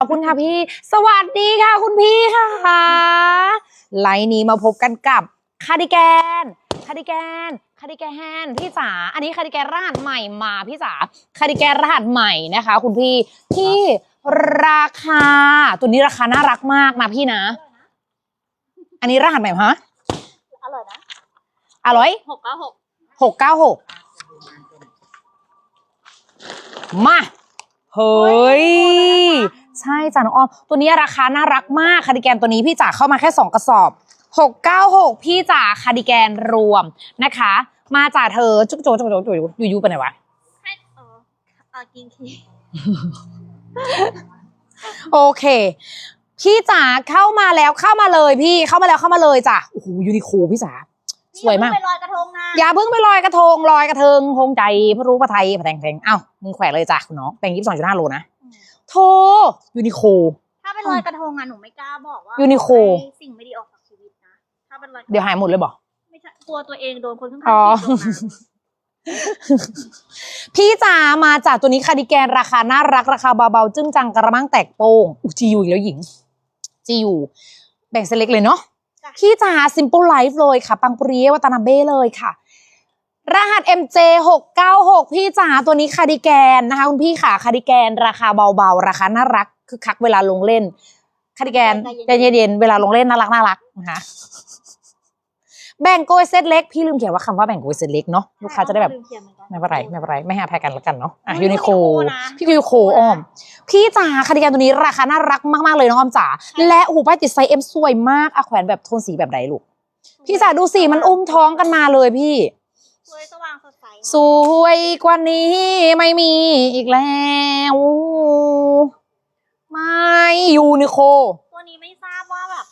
ขอบคุณค่ะพี่ สวัสดีค่ะคุณพี่ค่ะไลน์นี้มาพบกันกับคาร์ดิแกน คาร์ดิแกน คาร์ดิแกนพี่จ๋า อันนี้คาร์ดิแกนรหัสใหม่มาพี่จ๋า คาร์ดิแกนรหัสใหม่นะคะ คุณพี่ที่ราคา ตัวนี้ราคาน่ารักมากนะพี่นะ อันนี้รหัสใหม่ฮะอร่อยนะ อร่อยหกเก้าหกหกเก้าหกมา เฮ้ย ใช่จ้ะน้องออมตัวนี้ราคาน่ารักมากคาร์ดิแกนตัวนี้พี่จ๋าเข้ามาแค่สองกระสอบหกเก้าหกพี่จ๋าคาร์ดิแกนรวมนะคะ มาจากเธอจุกโจจุกโจจุกโจอยู่ยูไปไหนวะให้เออเออกินคีโอเค พี่จ๋าเข้ามาแล้วเข้ามาเลยพี่เข้ามาแล้วเข้ามาเลยจ้ะโอ้โหยูนิโคพี่จ๋าสวยมากไปลอยกระทงนะอย่าเพิ่งไปลอยกระทงลอยกระเทงคงใจพระรู้พระไทยพระแทงแทงเอ้ามึงแขวะเลยจ้ะคุณน้องแบ่งยี่สิบสองจุดห้าโลนะ โทยูนิโค ถ้าไปลอยกระทงอะหนูไม่กล้าบอกว่ายูนิโค ให้สิ่งไม่ดีออกจากชีวิตนะ ถ้าเป็นลอยกระทงเดี๋ยวหายหมดเลยบอก ไม่ใช่กลัวตัวเองโดนคนข้างอ๋อๆถีบลงน้ำพี่จ๋ามาจากตัวนี้คาร์ดิแกนราคาน่ารักราคาเบาๆ จึ้งจังกระมังแตกโป้งอุจีอยู่อีกแล้วหญิง จีอยู่ แบ่งเซเล็กเลยเนาะจ้ะพี่จ๋า simple life เลยค่ะ ปังปุริเยวัตนาเบ้เลยค่ะ รหัส MJ 696พี่จ๋าตัวนี้คาร์ดิแกนนะคะคุณพี่ค่ะคาร์ดิแกน ราคาเบาๆ ราคาน่ารักคือคักเวลาลงเล่น คาร์ดิแกนใจเย็นๆเวลาลงเล่นน่ารักน่ารักนะคะแบ่งโกยเซตเล็กพี่ลืมเขียนว่าคำว่าแบ่งโกยเซตเล็กเนาะลูกค้าจะได้แบบลืมเขียนเหมือนกันไม่เป็นไรไม่เป็นไรไม่ให้อภัยกันแล้วกันเนาะอะอุ๊ยยูนิโคยูนิโคนะพี่ยูนิโคอ้อม พี่จ๋าคาร์ดิแกนตัวนี้ราคาน่ารักมากๆเลยน้องออมจ๋าและหูป้ายติดไซส์เอ็มสวยมากอะแขวนแบบโทนสีแบบไหนลูกพี่จ๋าดูสิมันอุ้มท้องกันมาเลยพี่ สวยสว่างสดใสสวยกว่านี้ไม่มีอีกแล้วไม่ยูนิโค ตัวนี้ไม่ทราบว่าแบบ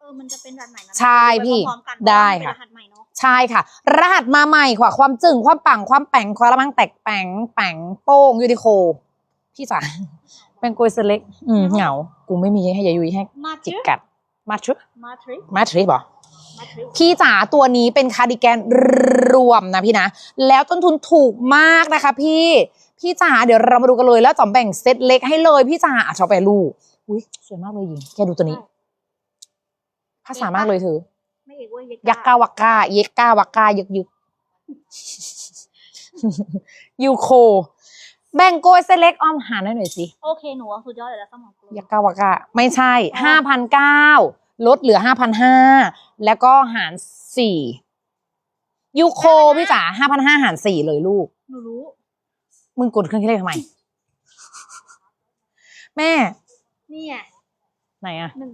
เออมันจะเป็นแบบไหนนะใช่พี่ปพร้อมๆกันได้เพราว่ามันค่ะ เป็นรหัสใหม่เนาะใช่ค่ะ รหัสมาใหม่ค่ะ ความจึงความปังความแป่งความละมังแตกแป่งแป่งโป้งยูนิโค พี่จ๋าเป็นโกยเซเล็ก อืมเหงา กูไม่มีให้ยายุยให้มาจิจิกกัดมาทริมาทริปมาทริปเหรอมาทริป พี่จ๋าตัวนี้เป็นคาร์ดิแกนรวมนะพี่นะ แล้วต้นทุนถูกมากนะคะพี่ พี่จ๋าเดี๋ยวเรามาดูกันเลยแล้วจอมแบ่งเซตเล็กให้เลยพี่จ๋าอะชอบแปรรูปอุ้ยสวยมากเลยหญิงแกดูตัวนี้ภาษามากเลยเธอไม่เอกเว้ยยักกาวักกาเยกกาวักกายึกยึกยูโค แบ่งโกยเซตเล็กอ้อมหาหน่อยหน่อยสิ โอเค หนูว่าสุดยอดเลยแล้วสมองกลมยักกาวากาไม่ใช่อ๋ห้าอพันเก้า ลดเหลือห้าพันห้าแล้วก็หารสี่ยูโคพี่จ๋าห้าพันห้าหารสี่เลยลูก หนูรู้ มึงกดเครื่องคิดเลขทำไม แม่นี่ไงไหนอะหนึ่ง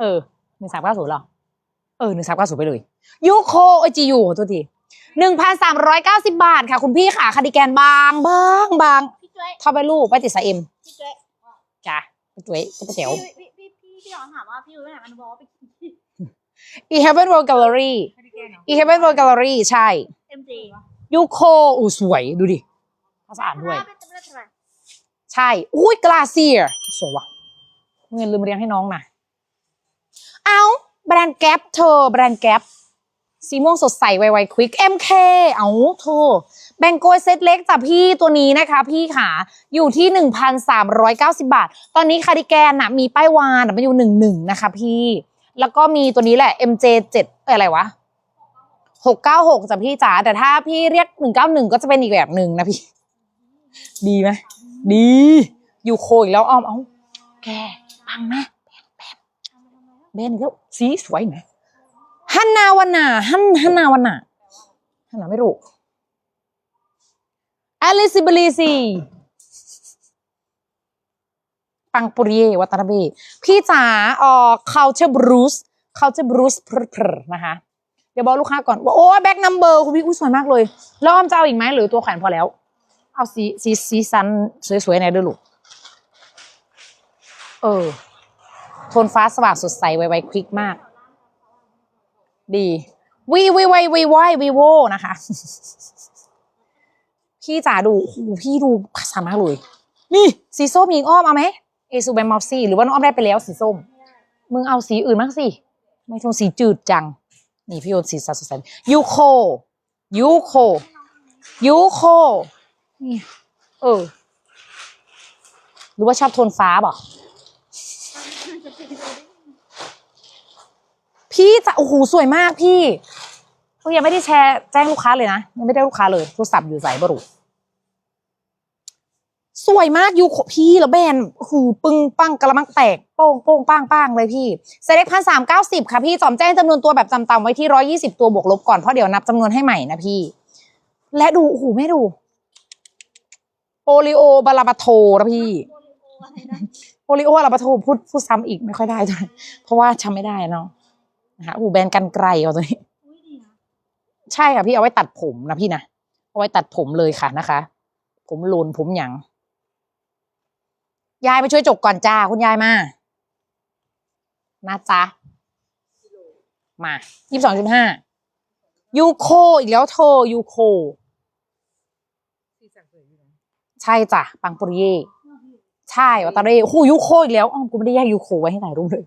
เออหนึ่งสามเก้าศูนย์หรอ เออหนึ่งสามเก้าศูนย์ไปเลยยูโคเอจียูตัวทีหนึ่งพันสามร้อยเก้าสิบาทค่ะ คุณพี่ค่ะคาร์ดิแกนบางบางบางพี่จ้วยทำไปลูกไปติดสายเอ็มพี่จ้วยจ้ะไปจุ๋ยไปเจ๋วพี่ พี่พี่พี่พี่ลองถามว่าพี่รู้ไหมมันบอกว่าไปกินที่ อีเฮเวนโรลแกลเลอรี่คาริแกนเหรออีเฮเวนโรลแกลเลอรี่ใช่เอ็มจียูโคอู้สวยดูดิภาษาอ่านด้วยเป็นเป็นเป็นอะไรใช่อุ้ยกลาเซียสวยว่ะเงินลืมเรียงให้น้องนะเอาแบรนด์แก๊ปเธอ แบรนด์แก๊ป สีม่วงสดใสไวๆควิก MK เอาเธอแบงโกยเซตเล็กจากพี่ตัวนี้นะคะพี่ขาอยู่ที่ 1,390 บาท ตอนนี้คาร์ดิแกนนะมีป้ายวานมันอยู่หนึ่งหนึ่งนะคะพี่ แล้วก็มีตัวนี้แหละ MJ 7เอ้ยอะไรวะ 696จ้ะพี่จ๋าแต่ถ้าพี่เรียก 191 ก็จะเป็นอีกแบบหนึ่งนะพี่ ดีไหมดี อยู่โคอีกแล้วอ้อม เอ้าแก ปังไหมแบนแบนแบนอีกแล้วสีสวยไหม ฮันนาวันนาฮันฮันนาวันนาฮันนาไม่รู้อลิซิบลีซีปังปุริเยวัตนาเบพี่จ๋าเอ่อ culture bruce culture bruce พรพรนะคะ เดี๋ยวบอกลูกค้าก่อนว่าโอ้แบ็กนัมเบอร์คุณพี่อุ้ยสวยมากเลยแล้วอ้อมจะเอาอีกไหมหรือตัวแขวนพอแล้ว เอาสีสีสีสันสวยๆหน่อยด้วยลูก เออ โทนฟ้าสว่างสดใสไวๆคลิกมาก ดีวีวีไววีไววีโวนะคะ พี่จ๋าดูโอ้โหพี่ดูภาษามากเลย นี่สีส้มยิงอ้อมเอาไหมเอซูแบมอฟซี่หรือว่าน้องอ้อมได้ไปแล้วสีส้ม มึงเอาสีอื่นมั้งสิ ไม่โทนสีจืดจัง นี่พี่โยนสีสันสดใสยูโคยูโคยูโคนี่เออรือว่าชอบโทนฟ้าบอก พี่จะโอ้โหสวยมากพี่เอ้ยยังไม่ได้แชร์แจ้งลูกค้าเลยนะยังไม่ได้ลูกค้าเลยโทรศัพท์อยู่ใส่บรุสวยมากยูโคพี่แล้วแบรนด์โอ้โหูปึ้งปังกระมังแตกโป้งโป้งป้างป้างเลยพี่เซเล็กพันสามเก้าสิบค่ะพี่จอมแจ้งจำนวนตัวแบบจำๆไว้ที่ร้อยี่สิบตัวบวกลบก่อนเพราะเดี๋ยวนับจำนวนให้ใหม่นะพี่ และดูโอ้โหไม่ดูโอริโอบาลาบาโทนะพี่โอริโออะไรนะโอริโออาราบาโทพูดพูดซ้ำอีกไม่ค่อยได้ด้วยเพราะว่าจำไม่ได้เนาะ นะคะโอ้โหแบรนด์กันไกลเอาตัวนี้อุ้ยดีนะใช่ค่ะพี่เอาไว้ตัดผมนะพี่นะเอาไว้ตัดผมเลยค่ะนะคะ ผมโลนผมหยังยายไปช่วยจกก่อนจ้าคุณยายมานะจ๊ะมายี่สิบสองจุดห้ายูโคอีกแล้วเธอยูโคใช่จ้ะปังปุริเย่ใช่วัตเตอร์เร่โอ้โหยูโคอีกแล้วอ๋อกูไม่ได้แยกยูโคไว้ให้ถ่ายรูปเลย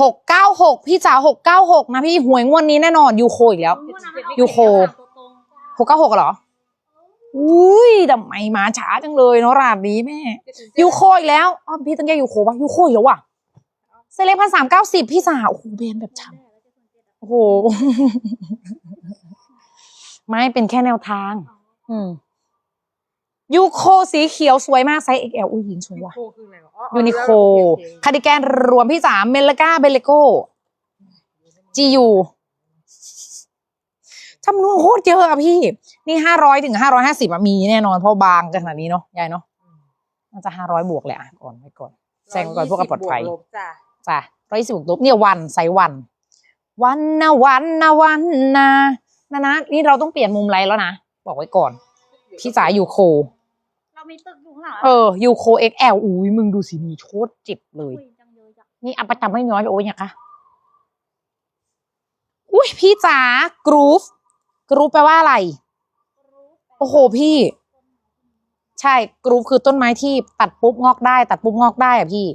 หกเก้าหกพี่จ๋าหกเก้าหกนะพี่หวยงวดนี้แน่นอนยูโคอีกแล้ว ยูโคหกเก้าหกเหรออุ้ยทำไมมาช้าจังเลยเนาะร้านนี้แม่ยูโคอีกแล้วอ๋อพี่ต้องแยกยูโคปะยูโคอีกแล้วว่ะเซเลบพันสามเก้าสิบพี่สาวโอ้โหเบนแบบฉ่ำโอ้โห ไม่เป็นแค่แนวทาง อืม ยูโคสีเขียวสวยมากไซส์ XL อุ้ยหญิงสวยว่ะโคคืออะไรวะอ๋อยูนิโคโอเคคาร์ดิแกนรวมพี่สามเมลกาเบเลโก้จียูจำนวนโคตรเยอะอะพี่ นี่ห้าร้อยถึงห้าร้อยห้าสิบมีแน่นอนเพราะบางขนาดนี้เนาะยายเนาะน่าจะห้าร้อยบวกแหละอะก่อนไว้ก่อนแซงไว้ก่อนพวกกันปลอดภัยบวกลบจ้ะจ้ะร้อยสิบลบเนี่ยวันไซส์วัน วันนะวันนะวันนะนะนะนี่เราต้องเปลี่ยนมุมไลท์แล้วนะ บอกไว้ก่อน พี่จ๋ายูโค เรามีตึกอยู่ข้างหลังเออยูโค XL อุ้ยมึงดูสินี่โคตรจิบเลยคุยจังเลยจ้ะนี่เอาไปจำไม่น้อยโอ้ยเนี่ยคะอุ้ยพี่จ๋ากรูฟกรูฟแปลว่าอะไร โอ้โหพี่ ใช่กรูฟคือต้นไม้ที่ตัดปุ๊บงอกได้ ตัดปุ๊บงอกได้อะพี่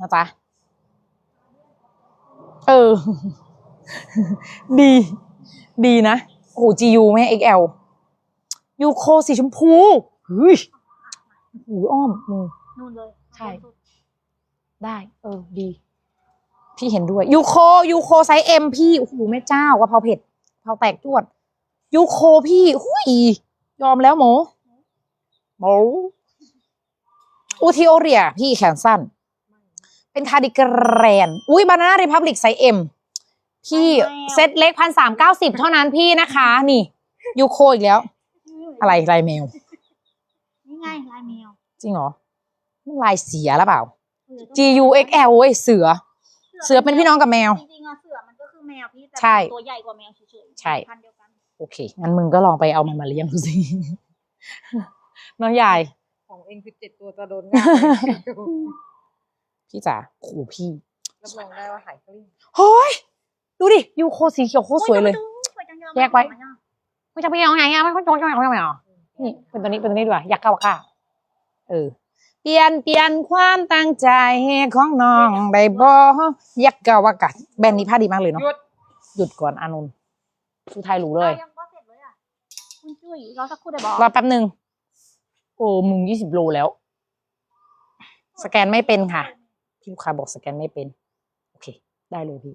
นะจ๊ะเออ ดี ดีนะ โอ้โห GU ไม่ XL ยูโคสีชมพูเฮ้ยโอ้โหอ้อมมือ นู่นเลยใช่ ได้ เออ ดี พี่เห็นด้วยยูโคยูโคไซส์เอ็มพี่โอ้โหแม่เจ้ากะเพราเผ็ดกะเพราแตกจวดยูโคพี่หุยยอมแล้วหมูหมูอูทิโอเรีย พี่แขนสั้น เป็นคาร์ดิแกรนอุ้ยบานาน่าริพับลิกไซส์เอ็มพี่เซ็ตเล็กพันสามเก้าสิบเท่านั้นพี่นะคะ นี่ยูโคอีกแล้ว อะไรลายแมว นี่ไงลายแมว จริงเหรอมันลายเสียแล้วเปล่าเออ G U X L เว้ยเสือ เสือเป็นพี่น้องกับแมวจริงๆอะเสือมันก็คือแมวพี่แต่ใช่ตัวใหญ่กว่าแมวเฉยๆใช่ พันธุ์เดียวกันโอเค งั้นมึงก็ลองไปเอามันมาเลี้ยงดูสิ น้องใหญ่ ของเองสิบเจ็ดตัวจะโดนง่ายพี่จ๋าโอ้โหพี่ รับรองได้ว่าหายกลิ้งเฮ้ย ดูดิ ยูโคสีเขียวโคตรสวยเลยโอ้สวยจังเลย แยกไว้ ไม่จะไปเอาไงอะไม่ค่อยจงจะไม่เอาไม่เอานี่เป็นตัวนี้เป็นตัวนี้ดีกว่าอยากเข้าค่ะ เออ เปลี่ยนเปลี่ยนความตั้งใจของน้องได้บ่อยากเกาวากัดแบรนด์นี้ผ้าดีมากเลยเนาะหยุด หยุดก่อนอานนท์สุดท้ายรู้เลย ยังก็เสร็จเลยอะ คุณจุ้ยเราสักครู่ได้บอกรอแป๊บหนึ่งโอ้มึงยี่สิบโลแล้ว สแกนไม่เป็นค่ะ พี่ลูกค้าบอกสแกนไม่เป็น โอเค ได้เลยพี่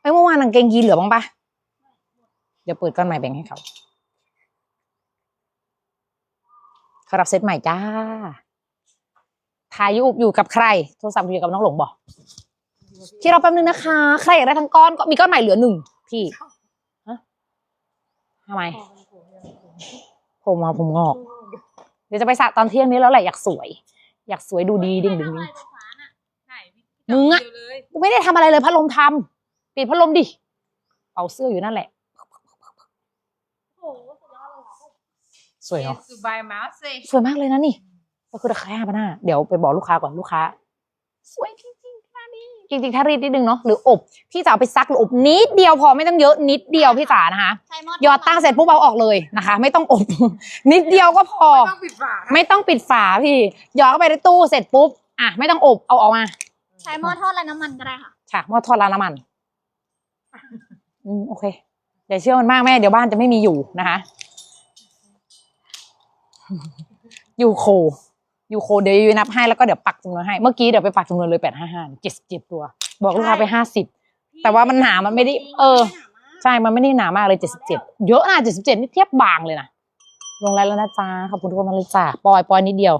เอ้ยเมื่อวานกางเกงยีนเหลือบ้างปะเดี๋ยวเปิดก้อนใหม่แบ่งให้เขาเขารับเซตใหม่จ้าถ่ายอยู่อยู่กับใคร โทรศัพท์อยู่กับน้องหลงบอกที่เราแป๊บนึงนะคะ ใครอยากได้ทั้งก้อนก็มีก้อนใหม่เหลือหนึ่งพี่ฮะทำไม ผมมาผมงอก เดี๋ยวจะไปสระตอนเที่ยงนี้แล้วแหละอยากสวย อยากสวยดูดีดิ่งดึงดึงมึงอะเดียวเลยกูไม่ได้ทำอะไรเลยพัดลมทำปิดพัดลมดิเป่าเสื้ออยู่นั่นแหละ โอ้โหสุดยอดเลยเหรอ สวยเนาะสุบายมาสิสวยมากเลยนะนี่ก็คือราคาห้าพันห้าเดี๋ยวไปบอกลูกค้าก่อนลูกค้า สวยจริงๆค่ะนี่จริงๆ ถ้ารีดนิดนึงเนาะหรืออบพี่จ๋าเอาไปซักหรืออบนิดเดียวพอไม่ต้องเยอะนิดเดียวพี่จ๋านะคะใช้มอดหยอดตั้งเสร็จปุ๊บเอาออกเลยนะคะ ไม่ต้องอบ นิดเดียวก็พอ ไม่ต้องปิดฝานะไม่ต้องปิดฝาพี่หยอดเข้าไปในตู้เสร็จปุ๊บอะไม่ต้องอบเอาออกมาใช้หม้อทอดไรน้ำมันก็ได้ค่ะค่ะหม้อทอดร้านน้ำมันอืมโอเคอย่าเชื่อมันมากแม่เดี๋ยวบ้านจะไม่มีอยู่นะคะ ยูโคยูโคเดี๋ยวยูนับให้แล้วก็เดี๋ยวปักจำนวนให้ เมื่อกี้เดี๋ยวไปปักจำนวนเลยแปดห้าห้าเจ็ดสิบเจ็ดตัว บอกลูกค้าไปห้าสิบแต่ว่ามันหนามันไม่ได้ เออ ใช่ มันไม่ได้หนามากเลยเจ็ดสิบเจ็ดเยอะนะเจ็ดสิบเจ็ดนี่เทียบบางเลยนะลงไลน์แล้วนะจ๊ะขอบคุณทุกคนมากเลยจ้าปอยปอยนิดเดียว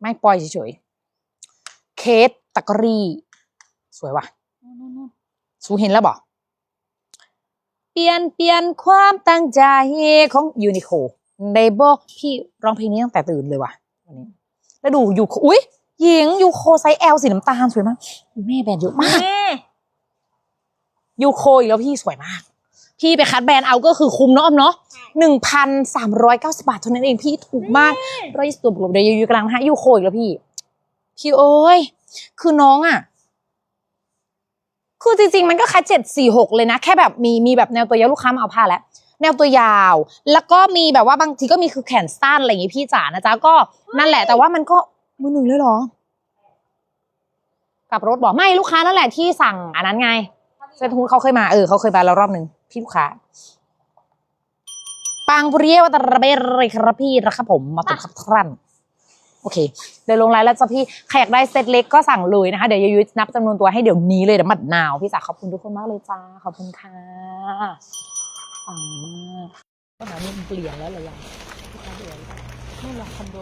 ไม่ปอยเฉยๆเคสตะกรีสวยว่ะสูเห็นแล้วบอกเปลี่ยนเปลี่ยนความตั้งใจของยูนิโค ได้บอกพี่ร้องเพลงนี้ตั้งแต่ตื่นเลยว่ะวันนี้แล้วดูยูโคอุ้ยหญิงยูโคไซส์แอลสีน้ำตาลสวยมากอุ๊ยแม่แบรนด์เยอะมากนี่ยูโคอีกแล้วพี่สวยมาก พี่ไปคัดแบรนด์เอาก็คือคุ้มเนาะอ้อมเนาะหนึ่งพันสามร้อยเก้าสิบาทเท่านั้นเองพี่ถูกมากร้อยยี่สิบตัวบวกลบเดี๋ยวยูกำลังให้ยูโคอีกแล้วพี่พี่เอ้ยคือน้องอะ คือจริงๆ มันก็คัดเจ็ดสี่หกเลยนะ แค่แบบมีมีแบบแนวตัวยาวลูกค้ามาเอาผ้าแล้ว แนวตัวยาว แล้วก็มีแบบว่าบางทีก็มีคือแขนสั้นอะไรอย่างงี้พี่จ๋านะจ๊ะก็นั่นแหละ แต่ว่ามันก็มือหนึ่งเลยเหรอกลับรถบอกไม่ลูกค้านั่นแหละที่สั่งอันนั้นไงเซนทูนเขาเคยมาเออเขาเคยมาแล้วรอบหนึ่งพี่ลูกค้าปังปุริเยวัตระเบรครับพี่นะครับผมมาตุครับท่านโอเค เดี๋ยวลงไลน์แล้วจ้ะพี่ใครอยากได้เซตเล็กก็สั่งเลยนะคะ เดี๋ยวยุ้ยนับจำนวนตัวให้เดี๋ยวนี้เลยเดี๋ยวมัดนาว พี่จ๋าขอบคุณทุกคนมากเลยจ้า ขอบคุณค่ะ ปังมากปัญหานี้มันเปลี่ยนแล้วหรอยังลูกค้าเดือดไม่หรอกคอนโด